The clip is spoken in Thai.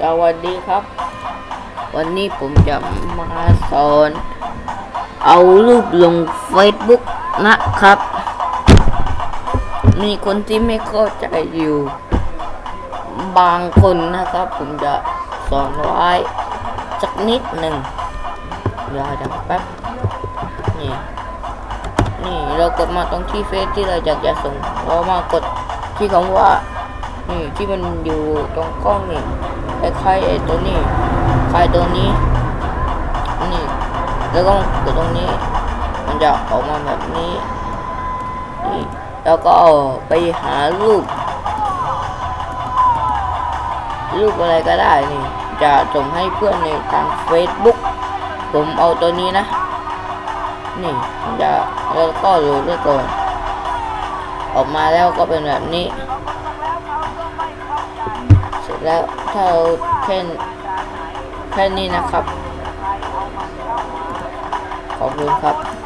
สวัสดีครับ วันนี้ผมจะมาสอน เอารูปลง Facebook นะครับ มีคนที่ไม่เข้าใจอยู่ บางคนนะครับ ผมจะสอนไว้สักนิดหนึ่งรอจังแป๊บนี่นี่เรากดมาตรงที่เฟซที่เราอยากจะส่งเรามากดที่คำว่า นี่ที่มันอยู่ตรงกล้องนี่คล้ายๆไอ้ตัวนี้คลายตัวนี้นี่แล้วก็กดตรงนี้ มันจะออกมาแบบนี้นี่แล้วก็ไปหารูป รูปอะไรก็ได้นี่ จะส่งให้เพื่อนในทาง Facebook ผมเอาตัวนี้นะ นี่จะแล้วก็โหลดด้วยก่อน ออกมาแล้วก็เป็นแบบนี้ แล้วถ้าเราแค่แค่นี้นะครับ ขอบคุณครับ